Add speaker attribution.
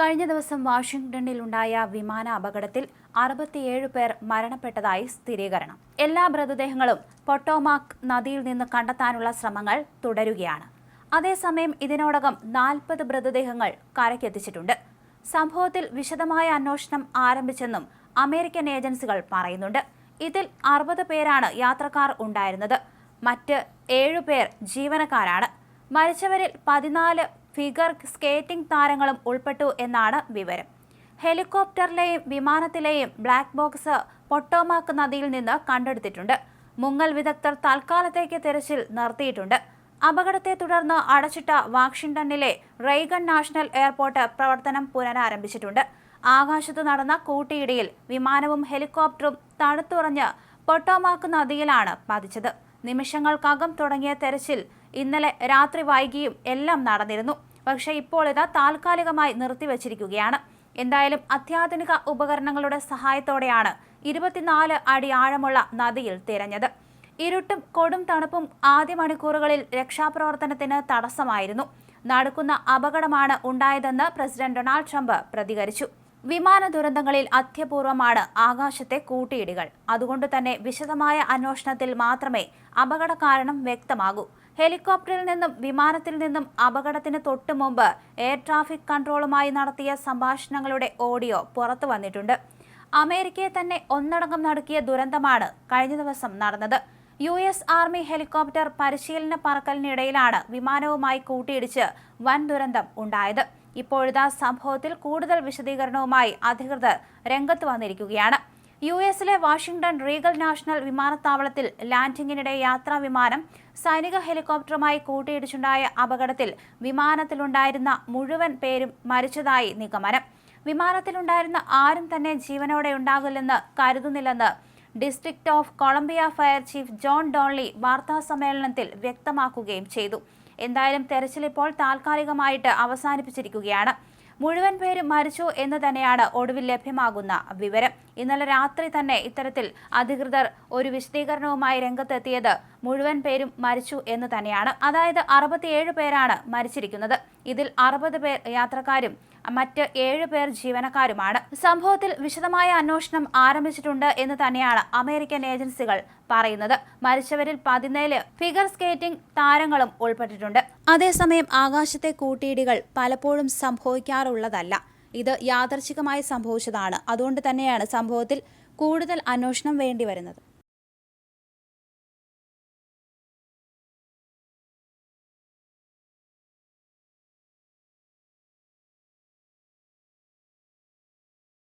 Speaker 1: കഴിഞ്ഞ ദിവസം വാഷിംഗ്ടണിൽ ഉണ്ടായ വിമാന അപകടത്തിൽ അറുപത്തിയേഴ് പേർ മരണപ്പെട്ടതായി സ്ഥിരീകരണം. എല്ലാ മൃതദേഹങ്ങളും പൊട്ടോമാക് നദിയിൽ നിന്ന് കണ്ടെത്താനുള്ള ശ്രമങ്ങൾ തുടരുകയാണ്. അതേസമയം ഇതിനോടകം നാൽപ്പത് മൃതദേഹങ്ങൾ കരയ്ക്കെത്തിച്ചിട്ടുണ്ട്. സംഭവത്തിൽ വിശദമായ അന്വേഷണം ആരംഭിച്ചെന്നും അമേരിക്കൻ ഏജൻസികൾ പറയുന്നുണ്ട്. ഇതിൽ അറുപത് പേരാണ് യാത്രക്കാർ ഉണ്ടായിരുന്നത്. മറ്റ് ഏഴുപേർ ജീവനക്കാരാണ്. മരിച്ചവരിൽ പതിനാല് ഫിഗർ സ്കേറ്റിംഗ് താരങ്ങളും ഉൾപ്പെട്ടു എന്നാണ് വിവരം. ഹെലികോപ്റ്ററിലെയും വിമാനത്തിലെയും ബ്ലാക്ക് ബോക്സ് പൊട്ടോമാക്ക് നദിയിൽ നിന്ന് കണ്ടെടുത്തിട്ടുണ്ട്. മുങ്ങൽ വിദഗ്ധർ തൽക്കാലത്തേക്ക് തിരച്ചിൽ നിർത്തിയിട്ടുണ്ട്. അപകടത്തെ തുടർന്ന് അടച്ചിട്ട വാഷിംഗ്ടണിലെ റെയ്ഗൺ നാഷണൽ എയർപോർട്ട് പ്രവർത്തനം പുനരാരംഭിച്ചിട്ടുണ്ട്. ആകാശത്ത് നടന്ന കൂട്ടിയിടിയിൽ വിമാനവും ഹെലികോപ്റ്ററും തണുത്തുറഞ്ഞ് പൊട്ടോമാക്ക് നദിയിലാണ് പതിച്ചത്. നിമിഷങ്ങൾക്കകം തുടങ്ങിയ തെരച്ചിൽ ഇന്നലെ രാത്രി വൈകിയും എല്ലാം നടന്നിരുന്നു. പക്ഷേ ഇപ്പോൾ ഇത് താൽക്കാലികമായി നിർത്തിവച്ചിരിക്കുകയാണ്. എന്തായാലും അത്യാധുനിക ഉപകരണങ്ങളുടെ സഹായത്തോടെയാണ് ഇരുപത്തിനാല് അടി ആഴമുള്ള നദിയിൽ തിരഞ്ഞത്. ഇരുട്ടും കൊടും തണുപ്പും ആദ്യ മണിക്കൂറുകളിൽ രക്ഷാപ്രവർത്തനത്തിന് തടസ്സമായിരുന്നു. നടക്കുന്ന അപകടമാണ് ഉണ്ടായതെന്ന് പ്രസിഡന്റ് ഡൊണാൾഡ് ട്രംപ് പ്രതികരിച്ചു. വിമാന ദുരന്തങ്ങളിൽ അത്യപൂർവമാണ് ആകാശത്തെ കൂട്ടിയിടികൾ. അതുകൊണ്ട് തന്നെ വിശദമായ അന്വേഷണത്തിൽ മാത്രമേ അപകട കാരണം വ്യക്തമാകൂ. ഹെലികോപ്റ്ററിൽ നിന്നും വിമാനത്തിൽ നിന്നും അപകടത്തിന് തൊട്ടു മുമ്പ് എയർ ട്രാഫിക് കൺട്രോളുമായി നടത്തിയ സംഭാഷണങ്ങളുടെ ഓഡിയോ പുറത്തു വന്നിട്ടുണ്ട്. അമേരിക്കയെ തന്നെ ഒന്നടങ്കം നടുക്കിയ ദുരന്തമാണ് കഴിഞ്ഞ ദിവസം നടന്നത്. യു എസ് ആർമി ഹെലികോപ്റ്റർ പരിശീലന പറക്കലിനിടയിലാണ് വിമാനവുമായി കൂട്ടിയിടിച്ച് വൻ ദുരന്തം ഉണ്ടായത്. ഇപ്പോഴിതാ സംഭവത്തിൽ കൂടുതൽ വിശദീകരണവുമായി അധികൃതർ രംഗത്ത് വന്നിരിക്കുകയാണ്. യു എസിലെ വാഷിംഗ്ടൺ റീഗൽ നാഷണൽ വിമാനത്താവളത്തിൽ ലാൻഡിംഗിനിടെ യാത്രാ വിമാനം സൈനിക ഹെലികോപ്റ്ററുമായി കൂട്ടിയിടിച്ചുണ്ടായ അപകടത്തിൽ വിമാനത്തിലുണ്ടായിരുന്ന മുഴുവൻ പേരും മരിച്ചതായി നിഗമനം. വിമാനത്തിലുണ്ടായിരുന്ന ആരും തന്നെ ജീവനോടെ ഉണ്ടാകില്ലെന്ന് കരുതുന്നില്ലെന്ന് district of Columbia fire chief John Donnelly വാർത്താ സമ്മേളനത്തിൽ വ്യക്തമാക്കുകയും ചെയ്തു. എന്തായാലും തെരച്ചിൽ ഇപ്പോൾ താൽക്കാലികമായിട്ട് അവസാനിപ്പിച്ചിരിക്കുകയാണ്. മുഴുവൻ പേരും മരിച്ചു എന്ന് തന്നെയാണ് ഒടുവിൽ ലഭ്യമാകുന്ന വിവരം. ഇന്നലെ രാത്രി തന്നെ ഇത്തരത്തിൽ അധികൃതർ ഒരു വിശദീകരണവുമായി രംഗത്തെത്തിയത് മുഴുവൻ പേരും മരിച്ചു എന്ന് തന്നെയാണ്. അതായത് അറുപത്തിയേഴ് പേരാണ് മരിച്ചിരിക്കുന്നത്. ഇതിൽ അറുപത് പേർ യാത്രക്കാരും മറ്റ് ഏഴ് പേർ ജീവനക്കാരുമാണ്. സംഭവത്തിൽ വിശദമായ അന്വേഷണം ആരംഭിച്ചിട്ടുണ്ട് എന്ന് തന്നെയാണ് അമേരിക്കൻ ഏജൻസികൾ പറയുന്നത്. മരിച്ചവരിൽ പതിനേഴ് ഫിഗർ സ്കേറ്റിംഗ് താരങ്ങളും ഉൾപ്പെട്ടിട്ടുണ്ട്. അതേസമയം ആകാശത്തെ കൂട്ടിയിടികൾ പലപ്പോഴും സംഭവിക്കാറുള്ളതല്ല. ഇത് യാദർച്ഛികമായി സംഭവിച്ചതാണ്. അതുകൊണ്ട് തന്നെയാണ് സംഭവത്തിൽ കൂടുതൽ അന്വേഷണം വേണ്ടിവരുന്നത്.